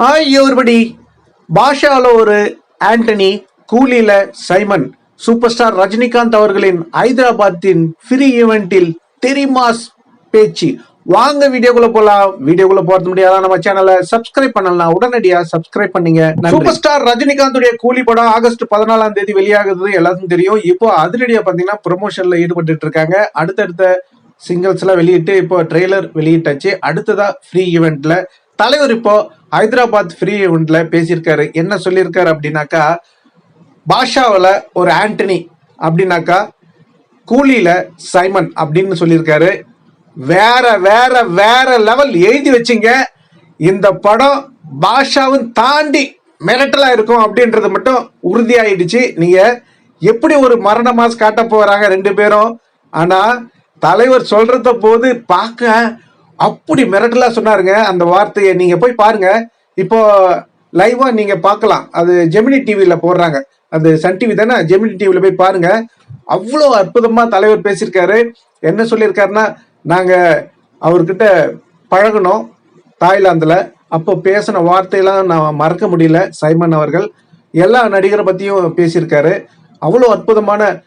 Hi everybody பாஷாவில் ஒரு Antony கூலியில சைமன் சூப்பர் ஸ்டார் ரஜினிகாந்த் அவர்களின் ஹைதராபாத்தின் ஃப்ரீ ஈவெண்டில் தெரிமாஸ் பேச்சு. வாங்க வீடியோக்குள்ள போலாம். வீடியோக்குள்ள போறது முடியாதா? நம்ம சேனலை சப்ஸ்கிரைப் பண்ணலாம். உடனடியா சப்ஸ்கிரைப் பண்ணீங்க. சூப்பர் ஸ்டார் ரஜினிகாந்துடைய கூலி படம் ஆகஸ்ட் பதினாலாம் தேதி வெளியாகுது. எல்லாத்துக்கும் தெரியும். இப்போ அதிரடியா பாத்தீங்கன்னா ப்ரொமோஷன்ல ஈடுபட்டு இருக்காங்க. அடுத்தடுத்த சிங்கிள்ஸ் எல்லாம் வெளியிட்டு இப்போ ட்ரெய்லர் வெளியிட்டாச்சு. அடுத்ததா ஃப்ரீ ஈவெண்ட்ல தலைவர் இப்போ ஹைதராபாத் ஃப்ரீ ஈவெண்ட்ல பேசியிருக்காரு. என்ன சொல்லியிருக்காரு அப்படின்னாக்கா பாஷாவில் ஒரு ஆண்டனி அப்படின்னாக்கா கூலியில சைமன் அப்படின்னு சொல்லியிருக்காரு. வேற வேற வேற லெவல் எழுதி வச்சிங்க. இந்த படம் பாஷாவும் தாண்டி மிரட்டலா இருக்கும் அப்படின்றது மட்டும் உறுதியாயிடுச்சு. நீங்க எப்படி ஒரு மரண மாஸ் காட்ட போறாங்க ரெண்டு பேரும்? ஆனா தலைவர் சொல்றத போது பார்க்க அப்படி மிரட்டலா சொன்னாருங்க. அந்த வார்த்தையை நீங்க போய் பாருங்க. இப்போ லைவா நீங்க பார்க்கலாம். அது ஜெமினி டிவியில போடுறாங்க. அது சன் டிவி தானே? ஜெமினி டிவியில போய் பாருங்க. அவ்வளோ அற்புதமா தலைவர் பேசியிருக்காரு. என்ன சொல்லியிருக்காருன்னா நாங்க அவர்கிட்ட பழகணும் தாய்லாந்துல. அப்போ பேசின வார்த்தையெல்லாம் நான் மறக்க முடியல சைமன் அவர்கள். எல்லா நடிகரை பத்தியும் பேசியிருக்காரு. அவ்வளோ அற்புதமான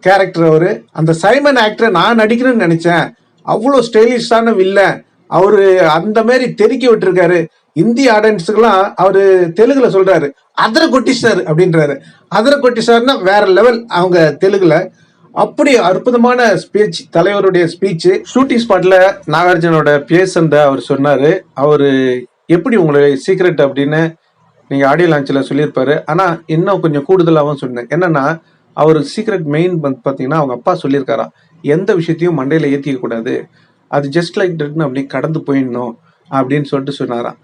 கேரக்டர் அவரு. அந்த சைமன் ஆக்டரை நான் நடிக்கணும்னு நினைச்சேன். அவ்வளோ ஸ்டைலிஷான வில்லன் அவர் அந்த மாதிரி தெருக்கி விட்டுருக்காரு. இந்திய ஆடியன்ஸுக்கெல்லாம் அவர் தெலுங்குல சொல்றாரு. அதர கொட்டி சார் அப்படின்றாரு. அதர கொட்டி சார்னா வேற லெவல் அவங்க தெலுங்குல. அப்படி அற்புதமான ஸ்பீச் தலைவருடைய ஸ்பீச் ஷூட்டிங் ஸ்பாட்ல நாகார்ஜுனோட பேசந்த அவர் சொன்னாரு. அவரு எப்படி உங்களுடைய சீக்ரெட் அப்படின்னு நீங்க ஆடியோ லான்ச்சில் சொல்லியிருப்பாரு. ஆனா இன்னும் கொஞ்சம் கூடுதலாகவும் சொன்னேன். என்னன்னா அவர் சீக்ரெட் மெயின் பார்த்தீங்கன்னா அவங்க அப்பா சொல்லியிருக்காரா எந்த விஷயத்தையும் மண்டையில் ஏற்றிக்க கூடாது. அது ஜஸ்ட் லைக் டட்னு அப்படி கடந்து போயிடணும் அப்படின்னு சொல்லிட்டு சொன்னாராம்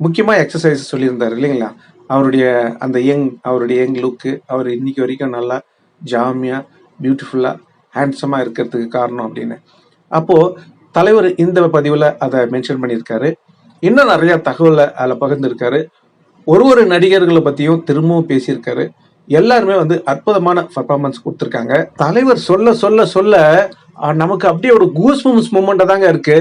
முக்கியமாக எக்ஸசைஸ் சொல்லியிருந்தார் இல்லைங்களா? அவருடைய அந்த யங் அவருடைய யங் லுக்கு அவர் இன்னைக்கு வரைக்கும் நல்லா ஜாமியாக பியூட்டிஃபுல்லாக ஹேண்ட்ஸமாக இருக்கிறதுக்கு காரணம் அப்படின்னு. அப்போது தலைவர் இந்த பதிவில் அதை மென்ஷன் பண்ணியிருக்காரு. இன்னும் நிறையா தகவலை அதில் பகிர்ந்துருக்காரு. ஒரு ஒரு நடிகர்களை பற்றியும் திரும்பவும் பேசியிருக்காரு. எல்லாருமே வந்து அற்புதமான பர்ஃபார்மன்ஸ் கொடுத்துருக்காங்க. தலைவர் சொல்ல சொல்ல சொல்ல நமக்கு அப்படியே ஒரு கூஸ்பம்ஸ் மூமெண்ட் தாங்க இருக்கு.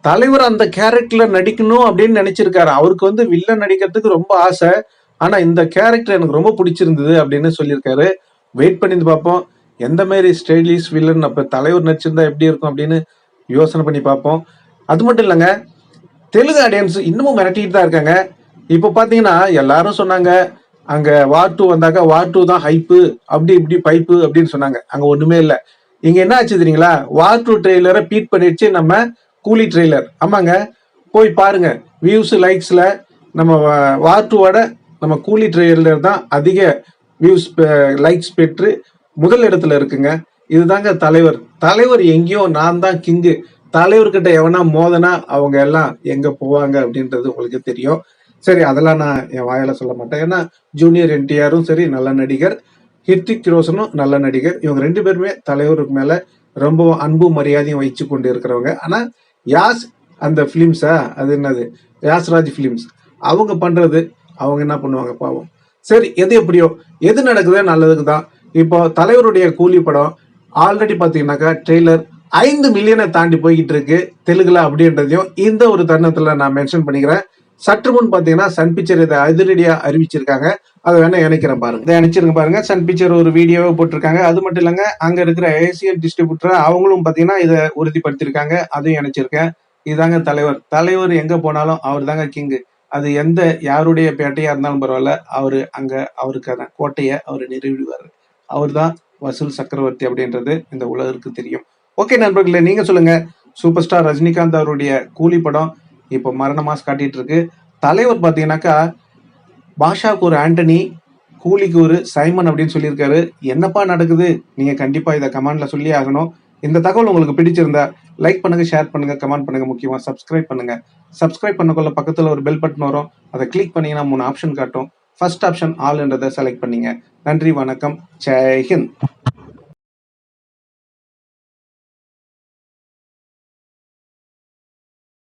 தலைவர் அந்த கேரக்டர்ல நடிக்கணும் அப்படின்னு நினைச்சிருக்காரு. அவருக்கு வந்து வில்லன் நடிக்கிறதுக்கு ரொம்ப ஆசை. ஆனா இந்த கேரக்டர் எனக்கு ரொம்ப பிடிச்சிருந்தது அப்படின்னு சொல்லியிருக்காரு. வெயிட் பண்ணி பார்ப்போம். எந்த மாதிரி ஸ்டைலிஷ் வில்லன் அப்ப தலைவர் நடிச்சிருந்தா எப்படி இருக்கும் அப்படின்னு யோசனை பண்ணி பார்ப்போம். அது மட்டும் இல்லைங்க தெலுங்கு ஆடியன்ஸ் இன்னமும் மிரட்டிட்டு தான் இருக்காங்க. இப்போ பார்த்தீங்கன்னா எல்லாரும் சொன்னாங்க அங்க வார் டூ வந்தாக்க வார் டூ தான் ஹைப்பு அப்படி இப்படி பைப்பு அப்படின்னு சொன்னாங்க. அங்க ஒண்ணுமே இல்லை. இங்க என்ன ஆச்சு தெரியுங்களா? வார் டூ ட்ரெய்லரை பீட் பண்ணிடுச்சு நம்ம கூலி ட்ரெய்லர் ஆமாங்க. போய் பாருங்க. வியூஸ் லைக்ஸ்ல நம்ம வார் டூவோட நம்ம கூலி ட்ரெய்லர் தான் அதிக வியூஸ் லைக்ஸ் பெற்று முதல் இடத்துல இருக்குங்க. இதுதாங்க தலைவர். தலைவர் எங்கேயோ நான் தான் கிங்கு தலைவர்கிட்ட எவனா மோதனா அவங்க எல்லாம் எங்க போவாங்க அப்படின்றது உங்களுக்கு தெரியும். சரி அதெல்லாம் நான் என் வாயால சொல்ல மாட்டேன். ஏன்னா ஜூனியர் என்டிஆரும் சரி நல்ல நடிகர். ஹிர்திக் ரோஷனும் நல்ல நடிகர். இவங்க ரெண்டு பேருமே தலைவருக்கு மேல ரொம்ப அன்பு மரியாதையும் வச்சு கொண்டு இருக்கிறவங்க ஆனா யாஸ் அந்த ஃபிலிம்ஸா அது என்னது? யாஸ்ராஜ் ஃபிலிம்ஸ் அவங்க பண்றது அவங்க என்ன பண்ணுவாங்க பாவம். சரி எது எப்படியோ எது நடக்குதோ நல்லதுக்கு தான். இப்போ தலைவருடைய கூலி படம் ஆல்ரெடி பார்த்தீங்கன்னாக்கா ட்ரெய்லர் ஐந்து மில்லியனை தாண்டி போய்கிட்டு இருக்கு. தெலுங்குல அப்படின்றதையும் இந்த ஒரு தருணத்துல நான் மென்ஷன் பண்ணிக்கிறேன். சற்று முன் பார்த்தீங்கன்னா சன் பிக்சர் இதை அதிரடியா அறிவிச்சிருக்காங்க. அதை வேணா இணைக்கிறேன் பாருங்க. இதை இணைச்சிருங்க பாருங்க. சன் பிக்சர் ஒரு வீடியோவை போட்டிருக்காங்க. அது மட்டும் இல்லைங்க அங்க இருக்கிற ஏசியன் டிஸ்ட்ரிபியூட்டர் அவங்களும் பார்த்தீங்கன்னா இதை உறுதிப்படுத்தியிருக்காங்க. அதையும் இணைச்சிருக்கேன். இதாங்க தலைவர். தலைவர் எங்க போனாலும் அவர் தாங்க கிங்கு அது எந்த யாருடைய பேட்டையா இருந்தாலும் பரவாயில்ல. அவரு அங்க அவருக்கான கோட்டையை அவர் நிறுவிடுவார். அவர் தான் வசூல் சக்கரவர்த்தி அப்படின்றது இந்த உலகிற்கு தெரியும். ஓகே நண்பர்களே நீங்க சொல்லுங்க. சூப்பர் ஸ்டார் ரஜினிகாந்த் அவருடைய கூலி படம் இப்போ மரண மாஸ் காட்டிட்டு இருக்கு தலைவர் பார்த்தீங்கன்னாக்கா பாஷாவுக்கு ஒரு ஆண்டனி கூலிக்கு ஒரு சைமன் அப்படின்னு சொல்லியிருக்காரு. என்னப்பா நடக்குது? நீங்க கண்டிப்பா இதை கமெண்ட்ல சொல்லி ஆகணும். இந்த தகவல் உங்களுக்கு பிடிச்சிருந்தா லைக் பண்ணுங்க ஷேர் பண்ணுங்க கமெண்ட் பண்ணுங்க முக்கியமா. சப்ஸ்கிரைப் பண்ணுங்க. சப்ஸ்கிரைப் பண்ணக்குள்ள பக்கத்துல ஒரு பெல் பட்டன் வரும். அதை கிளிக் பண்ணீங்கன்னா மூணு ஆப்ஷன் காட்டும். ஃபர்ஸ்ட் ஆப்ஷன் ஆல்ன்றதை செலக்ட் பண்ணீங்க. நன்றி வணக்கம். ஜெய்ஹிந்த்